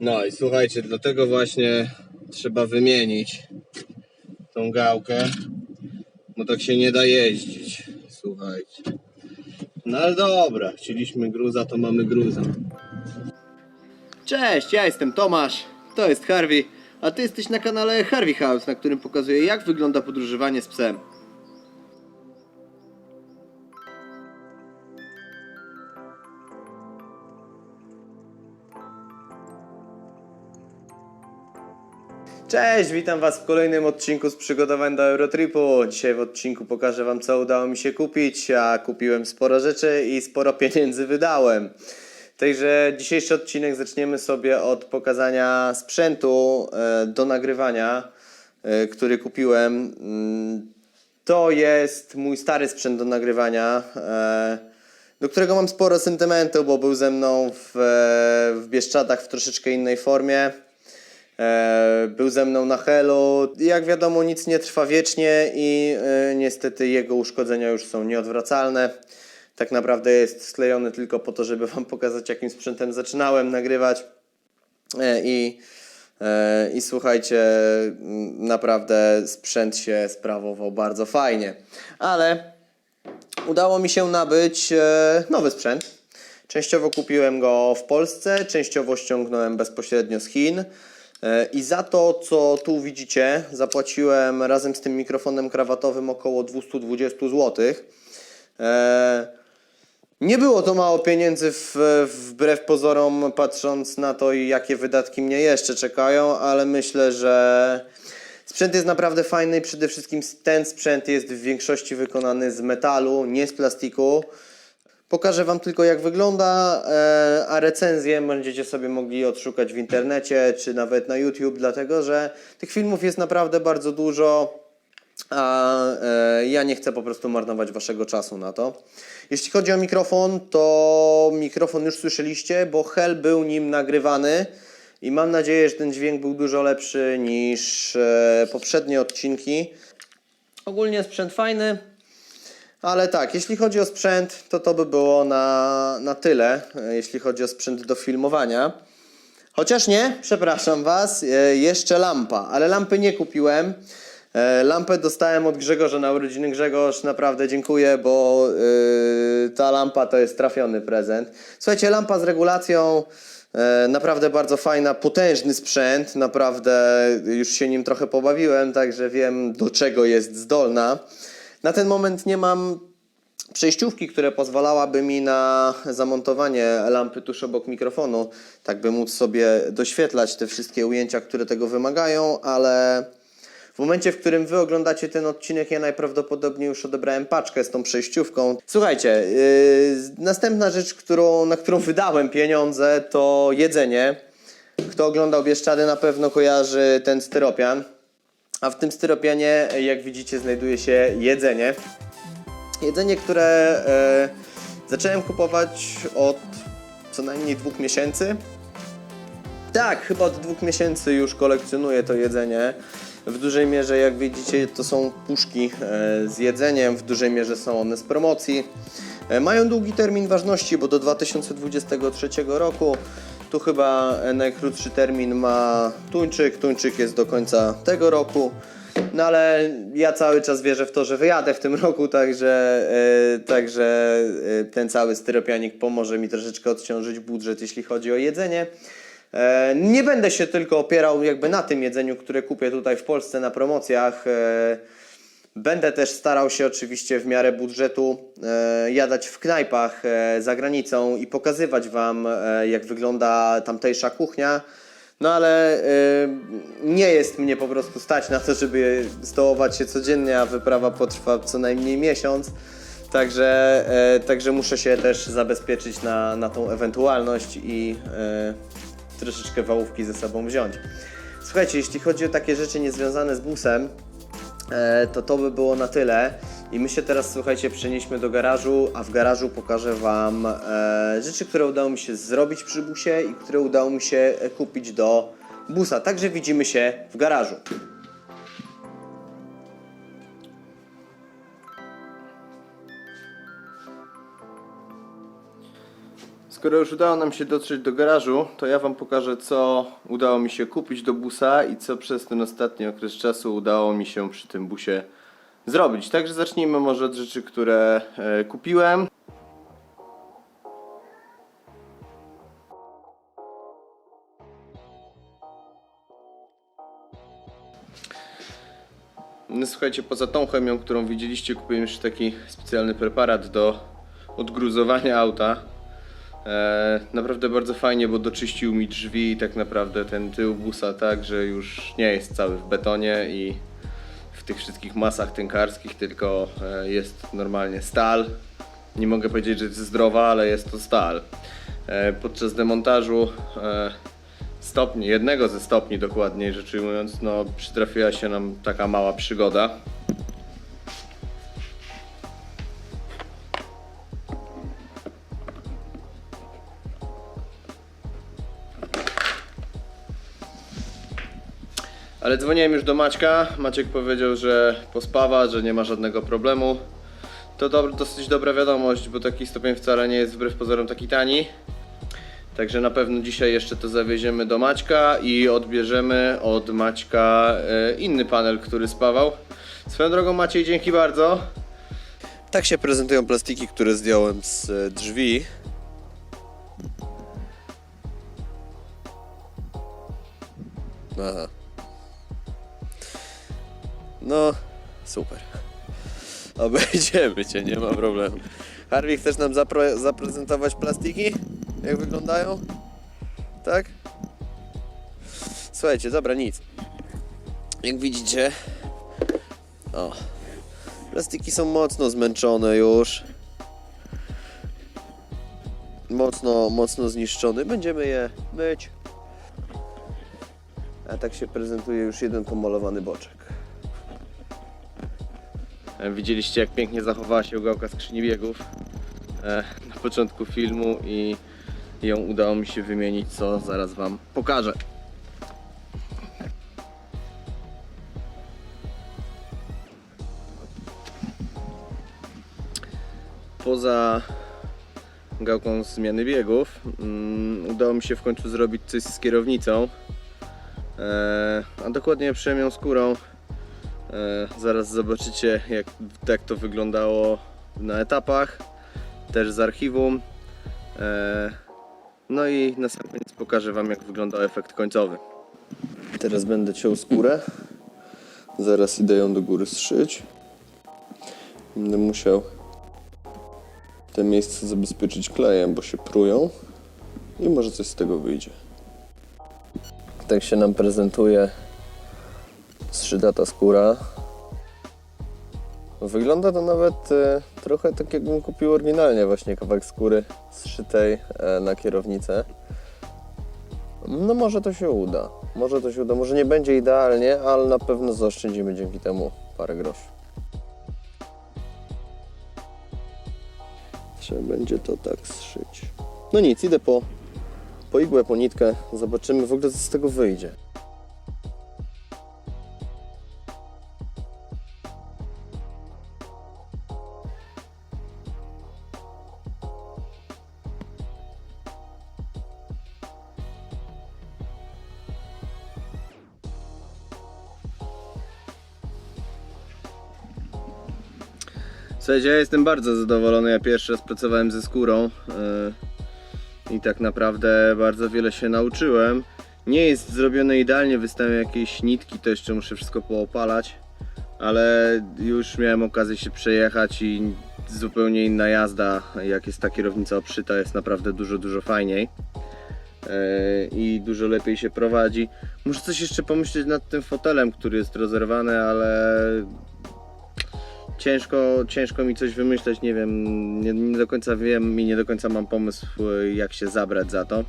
No i słuchajcie, dlatego właśnie trzeba wymienić tą gałkę, bo tak się nie da jeździć. Słuchajcie. No ale dobra, chcieliśmy gruza, to mamy gruza. Cześć, ja jestem Tomasz, to jest Harvey, a ty jesteś na kanale Harvey House, na którym pokazuję jak wygląda podróżowanie z psem. Cześć, witam Was w kolejnym odcinku z przygotowań do Eurotripu. Dzisiaj w odcinku pokażę Wam, co udało mi się kupić. A kupiłem sporo rzeczy i sporo pieniędzy wydałem. Także dzisiejszy odcinek zaczniemy sobie od pokazania sprzętu e, do nagrywania, e, który kupiłem. Mm, To jest mój stary sprzęt do nagrywania, e, do którego mam sporo sentymentu, bo był ze mną w, w Bieszczadach w troszeczkę innej formie. E, Był ze mną na Helu. Jak wiadomo, nic nie trwa wiecznie i e, niestety jego uszkodzenia już są nieodwracalne. Tak naprawdę jest sklejony tylko po to, żeby Wam pokazać, jakim sprzętem zaczynałem nagrywać. E, I, i słuchajcie, naprawdę sprzęt się sprawował bardzo fajnie. Ale udało mi się nabyć nowy sprzęt. Częściowo kupiłem go w Polsce, częściowo ściągnąłem bezpośrednio z Chin. E, I za to, co tu widzicie, zapłaciłem razem z tym mikrofonem krawatowym około 220 zł. Nie było to mało pieniędzy w, wbrew pozorom, patrząc na to, jakie wydatki mnie jeszcze czekają, ale myślę, że sprzęt jest naprawdę fajny przede wszystkim ten sprzęt jest w większości wykonany z metalu, nie z plastiku. Pokażę Wam tylko jak wygląda, e, a recenzję będziecie sobie mogli odszukać w internecie czy nawet na YouTube, dlatego że tych filmów jest naprawdę bardzo dużo, a e, ja nie chcę po prostu marnować Waszego czasu na to. Jeśli chodzi o mikrofon, to mikrofon już słyszeliście, bo Hell był nim nagrywany i mam nadzieję, że ten dźwięk był dużo lepszy niż e, poprzednie odcinki. Ogólnie sprzęt fajny, ale tak, jeśli chodzi o sprzęt, to to by było na, na tyle, e, jeśli chodzi o sprzęt do filmowania. Chociaż nie, przepraszam Was, e, jeszcze lampa, ale lampy nie kupiłem. E, Lampę dostałem od Grzegorza na urodziny. Grzegorz, naprawdę dziękuję, bo ta lampa to jest trafiony prezent. Słuchajcie, lampa z regulacją, naprawdę bardzo fajna, potężny sprzęt, naprawdę już się nim trochę pobawiłem, także wiem do czego jest zdolna. Na ten moment nie mam przejściówki, które pozwalałaby mi na zamontowanie lampy tuż obok mikrofonu, tak by móc sobie doświetlać te wszystkie ujęcia, które tego wymagają, ale w momencie, w którym wy oglądacie ten odcinek, ja najprawdopodobniej już odebrałem paczkę z tą przejściówką. Słuchajcie, yy, następna rzecz, którą, na którą wydałem pieniądze, to jedzenie. Kto oglądał Bieszczady na pewno kojarzy ten styropian. A w tym styropianie, jak widzicie, znajduje się jedzenie. Jedzenie, które e, zacząłem kupować od co najmniej dwóch miesięcy. Tak, chyba od dwóch miesięcy już kolekcjonuję to jedzenie. W dużej mierze, jak widzicie, to są puszki e, z jedzeniem, w dużej mierze są one z promocji. E, Mają długi termin ważności, bo do 2023 roku. Tu chyba e, najkrótszy termin ma tuńczyk. Tuńczyk jest do końca tego roku. No ale ja cały czas wierzę w to, że wyjadę w tym roku, także, e, także e, ten cały styropianik pomoże mi troszeczkę odciążyć budżet, jeśli chodzi o jedzenie. Nie będę się tylko opierał jakby na tym jedzeniu, które kupię tutaj w Polsce na promocjach. Będę też starał się oczywiście w miarę budżetu e, jadać w knajpach e, za granicą i pokazywać Wam, e, jak wygląda tamtejsza kuchnia. No ale nie jest mnie po prostu stać na to, żeby stołować się codziennie, a wyprawa potrwa co najmniej miesiąc. Także, także muszę się też zabezpieczyć na, na tą ewentualność i troszeczkę wałówki ze sobą wziąć. Słuchajcie, jeśli chodzi o takie rzeczy niezwiązane z busem, to to by było na tyle. I my się teraz, słuchajcie, przenieśmy do garażu, a w garażu pokażę Wam e, rzeczy, które udało mi się zrobić przy busie i które udało mi się e, kupić do busa. Także widzimy się w garażu. Skoro już udało nam się dotrzeć do garażu, to ja Wam pokażę, co udało mi się kupić do busa i co przez ten ostatni okres czasu udało mi się przy tym busie zrobić. Także zacznijmy może od rzeczy, które e, kupiłem. No, słuchajcie, poza tą chemią, którą widzieliście, kupiłem jeszcze taki specjalny preparat do odgruzowania auta. E, naprawdę bardzo fajnie, bo doczyścił mi drzwi i tak naprawdę ten tył busa tak, że już nie jest cały w betonie i w tych wszystkich masach tynkarskich, tylko e, jest normalnie stal. Nie mogę powiedzieć, że jest zdrowa, ale jest to stal. E, podczas demontażu stopni, jednego ze stopni dokładniej rzecz ujmując, no przytrafiła się nam taka mała przygoda. Ale dzwoniłem już do Maćka. Maciek powiedział, że pospawa, że nie ma żadnego problemu. To dob- dosyć dobra wiadomość, bo taki stopień wcale nie jest wbrew pozorom taki tani. Także na pewno dzisiaj jeszcze to zawieziemy do Maćka i odbierzemy od Maćka e, inny panel, który spawał. Swoją drogą Maciej, dzięki bardzo. Tak się prezentują plastiki, które zdjąłem z e, drzwi. Aha. No, super. Obejdziemy cię, nie ma problemu. Harvey, chcesz nam zapro- zaprezentować plastiki? Jak wyglądają? Tak? Słuchajcie, dobra, nic. Jak widzicie, o, plastiki są mocno zmęczone już. Mocno, mocno zniszczone. Będziemy je myć. A tak się prezentuje już jeden pomalowany boczek. E, Widzieliście jak pięknie zachowała się gałka skrzyni biegów e, na początku filmu i ją udało mi się wymienić, co zaraz Wam pokażę. Poza gałką zmiany biegów mm, udało mi się w końcu zrobić coś z kierownicą, e, a dokładnie przemią skórą zaraz zobaczycie jak, jak to wyglądało na etapach, też z archiwum. E, no i na sam koniec pokażę Wam jak wyglądał efekt końcowy. Teraz będę ciął skórę. Zaraz idę ją do góry zszyć. Będę musiał te miejsce zabezpieczyć klejem, bo się prują i może coś z tego wyjdzie. Tak się nam prezentuje zszydata skóra. Wygląda to nawet e, trochę tak jakbym kupił oryginalnie właśnie kawałek skóry zszytej e, na kierownicę. No może to się uda. Może to się uda. Może nie będzie idealnie, ale na pewno zaoszczędzimy dzięki temu parę groszy. Trzeba będzie to tak zszyć. No nic, idę po, po igłę, po nitkę. Zobaczymy w ogóle co z tego wyjdzie. Słuchajcie, ja jestem bardzo zadowolony. Ja pierwszy raz pracowałem ze skórą yy, i tak naprawdę bardzo wiele się nauczyłem. Nie jest zrobione idealnie, wystawiam jakieś nitki, to jeszcze muszę wszystko poopalać, ale już miałem okazję się przejechać i zupełnie inna jazda, jak jest ta kierownica obszyta, jest naprawdę dużo, dużo fajniej. Yy, I dużo lepiej się prowadzi. Muszę coś jeszcze pomyśleć nad tym fotelem, który jest rozerwany, ale ciężko, ciężko mi coś wymyśleć, nie wiem, nie, nie do końca wiem i nie do końca mam pomysł, e, jak się zabrać za to.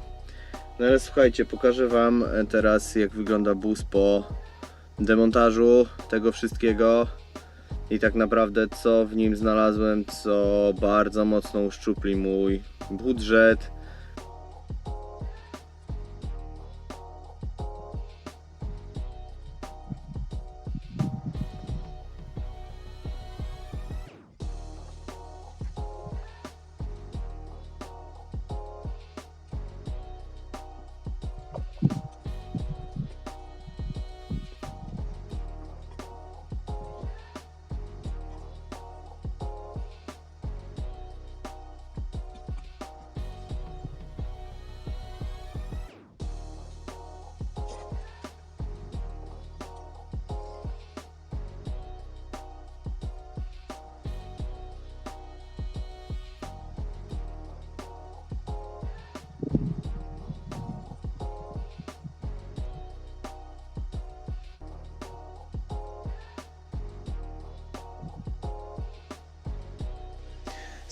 No ale słuchajcie, pokażę Wam teraz, jak wygląda bus po demontażu tego wszystkiego i tak naprawdę co w nim znalazłem, co bardzo mocno uszczupli mój budżet.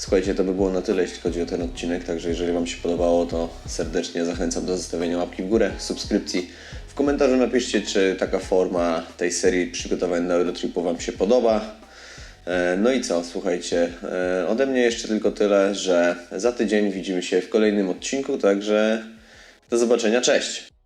Słuchajcie, to by było na tyle, jeśli chodzi o ten odcinek, także jeżeli Wam się podobało, to serdecznie zachęcam do zostawienia łapki w górę, subskrypcji. W komentarzu napiszcie, czy taka forma tej serii przygotowań do Eurotripu Wam się podoba. E, No i co, słuchajcie, e, ode mnie jeszcze tylko tyle, że za tydzień widzimy się w kolejnym odcinku, także do zobaczenia, cześć!